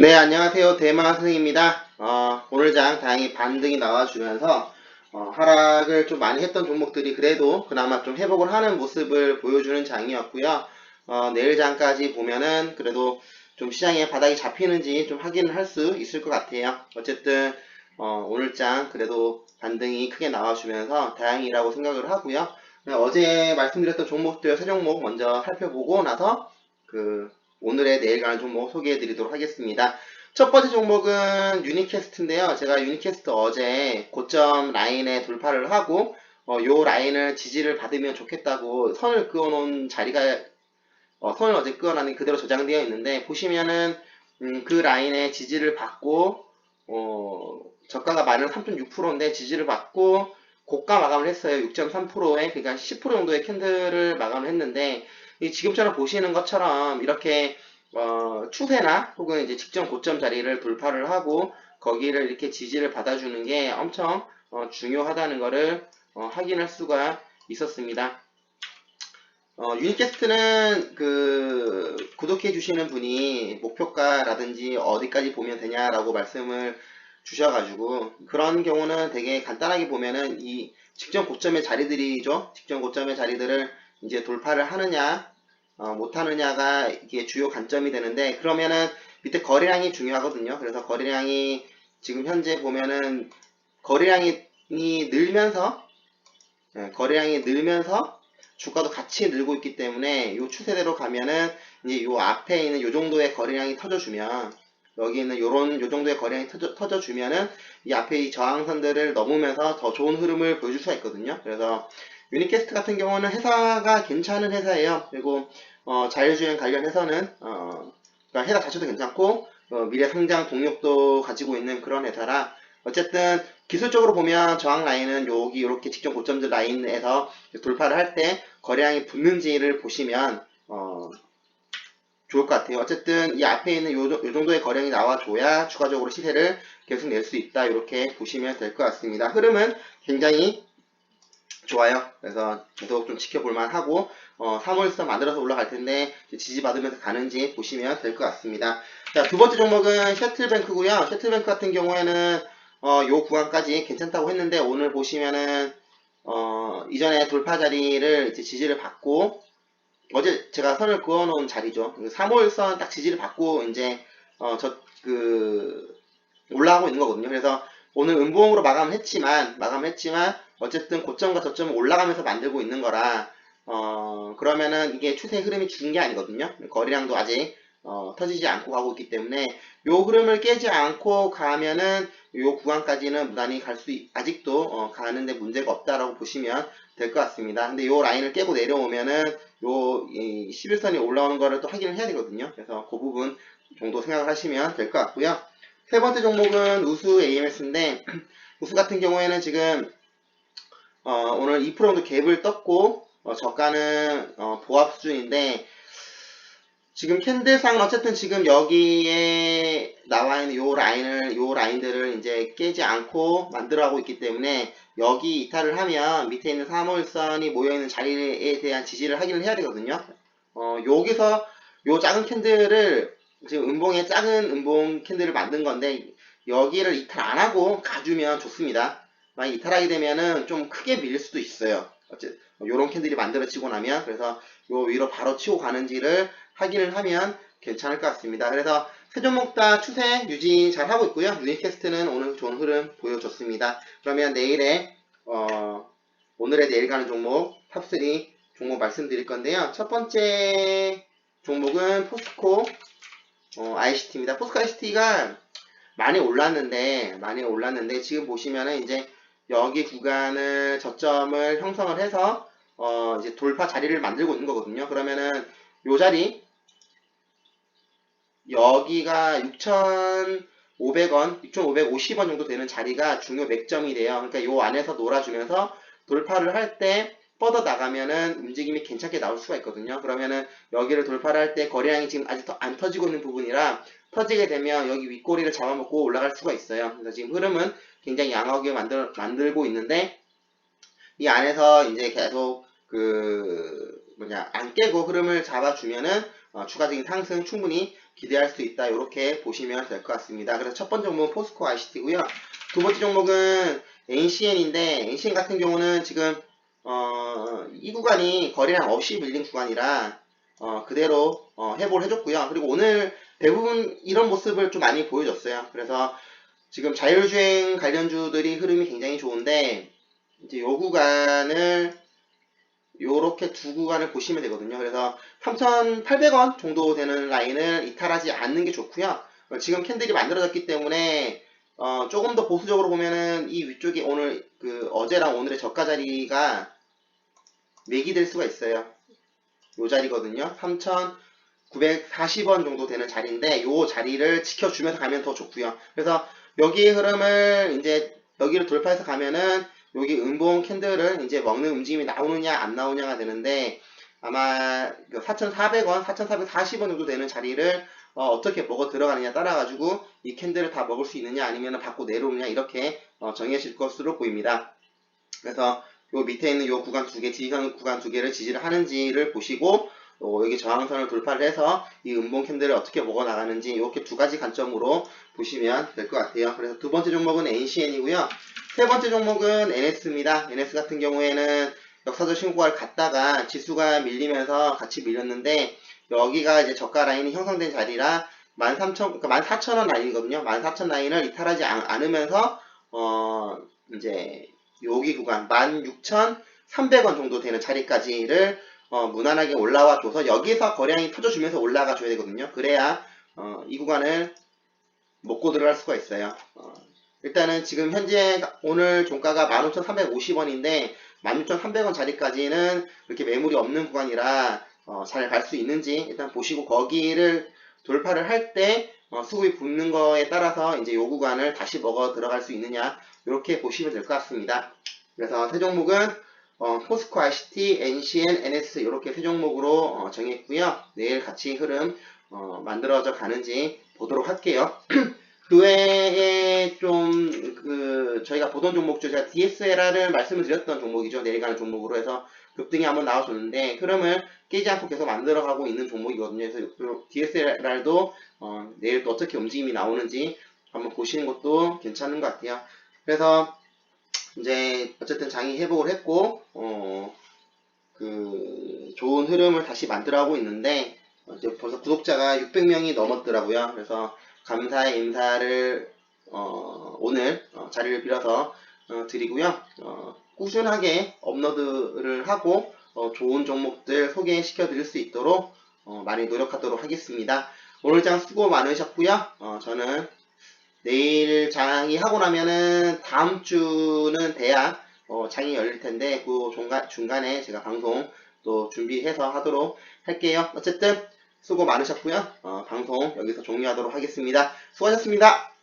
네, 안녕하세요. 대마 선생입니다. 어, 오늘 장 다행히 반등이 나와주면서 어, 하락을 좀 많이 했던 종목들이 그래도 그나마 좀 회복을 하는 모습을 보여주는 장이었고요. 어, 내일 장까지 보면은 그래도 좀 시장에 바닥이 잡히는지 좀 확인을 할 수 있을 것 같아요. 어쨌든 어, 오늘 장 그래도 반등이 크게 나와주면서 다행이라고 생각을 하고요. 네, 어제 말씀드렸던 종목들 세 종목 먼저 살펴보고 나서 그 오늘의 내일 가는 종목 소개해 드리도록 하겠습니다. 첫 번째 종목은 유니캐스트인데요. 제가 유니캐스트 어제 고점 라인에 돌파를 하고 어, 요 라인을 지지를 받으면 좋겠다고 선을 그어 놓은 자리가 어, 선을 어제 그어놨는 그대로 저장되어 있는데 보시면은 음, 그 라인에 지지를 받고 어, 저가가 마이너스 3.6%인데 지지를 받고 고가 마감을 했어요. 6.3%에 그러니까 10% 정도의 캔들을 마감을 했는데 이 지금처럼 보시는 것처럼 이렇게 어, 추세나 혹은 이제 직전 고점 자리를 돌파를 하고 거기를 이렇게 지지를 받아주는 게 엄청 어, 중요하다는 것을 어, 확인할 수가 있었습니다. 어, 유니캐스트는 그 구독해 주시는 분이 목표가라든지 어디까지 보면 되냐라고 말씀을 주셔가지고 그런 경우는 되게 간단하게 보면은 이 직전 고점의 자리들이죠. 직전 고점의 자리들을 이제 돌파를 하느냐 어, 못하느냐가 이게 주요 관점이 되는데 그러면은 밑에 거래량이 중요하거든요. 그래서 거래량이 지금 현재 보면은 거래량이 늘면서 예, 거래량이 늘면서 주가도 같이 늘고 있기 때문에 이 추세대로 가면은 이제 요 앞에 있는 요 정도의 거래량이 터져주면 여기 있는 요런 요 정도의 거래량이 터져, 터져주면은 이 앞에 이 저항선들을 넘으면서 더 좋은 흐름을 보여줄 수가 있거든요. 그래서 유니캐스트 같은 경우는 회사가 괜찮은 회사예요. 그리고 어, 자율주행 관련해서는 어, 그러니까 회사 자체도 괜찮고 어, 미래 성장 동력도 가지고 있는 그런 회사라 어쨌든 기술적으로 보면 저항 라인은 여기 이렇게 직전 고점들 라인에서 돌파를 할 때 거래량이 붙는지를 보시면 어, 좋을 것 같아요. 어쨌든 이 앞에 있는 요, 요 정도의 거래량이 나와줘야 추가적으로 시세를 계속 낼 수 있다 이렇게 보시면 될 것 같습니다. 흐름은 굉장히 좋아요. 그래서 계속 좀 지켜볼만 하고 어, 3월선 만들어서 올라갈 텐데 지지받으면서 가는지 보시면 될 것 같습니다. 자, 두 번째 종목은 셔틀뱅크고요. 셔틀뱅크 같은 경우에는 어, 요 구간까지 괜찮다고 했는데 오늘 보시면은 어, 이전에 돌파 자리를 이제 지지를 받고 어제 제가 선을 그어 놓은 자리죠. 3월선 딱 지지를 받고 이제 어, 저 그 올라가고 있는 거거든요. 그래서 오늘 음봉으로 마감을 했지만 마감했지만 어쨌든 고점과 저점을 올라가면서 만들고 있는 거라 어 그러면은 이게 추세 흐름이 죽은 게 아니거든요. 거래량도 아직 어, 터지지 않고 가고 있기 때문에 요 흐름을 깨지 않고 가면은 요 구간까지는 무난히 갈 수 아직도 어, 가는데 문제가 없다라고 보시면 될 것 같습니다. 근데 요 라인을 깨고 내려오면은 요 11선이 올라오는 거를 또 확인을 해야 되거든요. 그래서 그 부분 정도 생각을 하시면 될 것 같고요. 세 번째 종목은 우수 AMS인데 우수 같은 경우에는 지금 어, 오늘 2% 정도 갭을 떴고 어, 저가는 어, 보합 수준인데 지금 캔들상 어쨌든 지금 여기에 나와 있는 요 라인을 요 라인들을 이제 깨지 않고 만들어가고 있기 때문에 여기 이탈을 하면 밑에 있는 3월선이 모여 있는 자리에 대한 지지를 확인을 해야 되거든요. 어, 여기서 요 작은 캔들을 지금 음봉에 작은 음봉 캔들을 만든 건데 여기를 이탈 안 하고 가주면 좋습니다. 만약 이탈하게 되면은 좀 크게 밀릴 수도 있어요. 어쨌든 요런 캔들이 만들어지고 나면 그래서 요 위로 바로 치고 가는지를 확인을 하면 괜찮을 것 같습니다. 그래서 세 종목 다 추세 유지 잘 하고 있고요. 유니캐스트는 오늘 좋은 흐름 보여줬습니다. 그러면 내일에 어, 오늘의 내일 가는 종목 탑3 종목 말씀드릴 건데요. 첫 번째 종목은 포스코 어, ICT입니다. 포스코 ICT가 많이 올랐는데 많이 올랐는데 지금 보시면은 이제 여기 구간을 저점을 형성을 해서 어 이제 돌파 자리를 만들고 있는 거거든요. 그러면은 요 자리 여기가 6,500원, 6,550원 정도 되는 자리가 중요 맥점이 돼요. 그러니까 요 안에서 놀아주면서 돌파를 할 때 뻗어 나가면은 움직임이 괜찮게 나올 수가 있거든요. 그러면은 여기를 돌파를 할 때 거래량이 지금 아직 안 터지고 있는 부분이라 터지게 되면 여기 윗꼬리를 잡아먹고 올라갈 수가 있어요. 그래서 지금 흐름은 굉장히 양하게 만들, 만들고 있는데 이 안에서 이제 계속 그 뭐냐 안 깨고 흐름을 잡아주면은 어, 추가적인 상승 충분히 기대할 수 있다 이렇게 보시면 될 것 같습니다. 그래서 첫 번째 종목은 포스코 ICT고요. 두 번째 종목은 NCN인데 NCN 같은 경우는 지금 어, 이 구간이 거래량 없이 밀린 구간이라 어, 그대로 어, 회복을 해줬고요. 그리고 오늘 대부분 이런 모습을 좀 많이 보여줬어요. 그래서 지금 자율주행 관련주들이 흐름이 굉장히 좋은데 이제 요 구간을 요렇게 두 구간을 보시면 되거든요. 그래서 3,800원 정도 되는 라인을 이탈하지 않는 게 좋고요. 어, 지금 캔들이 만들어졌기 때문에 어, 조금 더 보수적으로 보면은 이 위쪽이 오늘 그 어제랑 오늘의 저가 자리가 맥이 될 수가 있어요. 요 자리거든요. 3,940원 정도 되는 자리인데 요 자리를 지켜주면서 가면 더 좋고요. 그래서 여기의 흐름을 이제 여기를 돌파해서 가면은 여기 음봉 캔들을 이제 먹는 움직임이 나오느냐 안 나오냐가 되는데 아마 4,400원, 4,440원 정도 되는 자리를 어, 떻게 먹어 들어가느냐 따라 가지고 이 캔들을 다 먹을 수 있느냐 아니면 받고 내려오느냐 이렇게 어, 정해질 것으로 보입니다. 그래서 요 밑에 있는 요 구간 두 개, 지지선 구간 두 개를 지지를 하는지를 보시고 어, 여기 저항선을 돌파를 해서 이 음봉 캔들을 어떻게 먹어 나가는지 이렇게 두 가지 관점으로 보시면 될 것 같아요. 그래서 두 번째 종목은 NCN이고요. 세 번째 종목은 NS입니다. NS 같은 경우에는 역사적 신고가를 갔다가 지수가 밀리면서 같이 밀렸는데 여기가 이제 저가 라인이 형성된 자리라 13,000, 그러니까 14,000원 라인이거든요. 14,000 라인을 이탈하지 않, 않으면서 어 이제 여기 구간 16,300원 정도 되는 자리까지를 어, 무난하게 올라와 줘서 여기서 거래량이 터져주면서 올라가 줘야 되거든요. 그래야 어, 이 구간을 먹고 들어갈 수가 있어요. 어, 일단은 지금 현재 오늘 종가가 15,350원인데 16,300원 자리까지는 그렇게 매물이 없는 구간이라 어, 잘 갈 수 있는지 일단 보시고 거기를 돌파를 할때 어, 수급이 붙는 거에 따라서 이제 요 구간을 다시 먹어 들어갈 수 있느냐 이렇게 보시면 될 것 같습니다. 그래서 세 종목은 어, 포스코 ICT, NCN, NS 이렇게 세 종목으로 어, 정했고요. 내일 같이 흐름 어, 만들어져 가는지 보도록 할게요. 그 외에 좀, 그, 저희가 보던 종목 중 제가 DSLR을 말씀을 드렸던 종목이죠. 내일 가는 종목으로 해서 급등이 한번 나와줬는데, 흐름을 깨지 않고 계속 만들어가고 있는 종목이거든요. 그래서 DSLR도, 어, 내일 또 어떻게 움직임이 나오는지 한번 보시는 것도 괜찮은 것 같아요. 그래서, 이제, 어쨌든 장이 회복을 했고, 어, 그, 좋은 흐름을 다시 만들어가고 있는데, 어, 이제 벌써 구독자가 600명이 넘었더라고요. 그래서, 감사의 인사를 어, 오늘 어, 자리를 빌어서 어, 드리고요. 어, 꾸준하게 업로드를 하고 어, 좋은 종목들 소개시켜 드릴 수 있도록 어, 많이 노력하도록 하겠습니다. 오늘 장 수고 많으셨고요. 어, 저는 내일 장이 하고 나면은 다음 주는 돼야 어, 장이 열릴 텐데 그 중간, 중간에 제가 방송 또 준비해서 하도록 할게요. 어쨌든 수고 많으셨고요. 어, 방송 여기서 종료하도록 하겠습니다. 수고하셨습니다.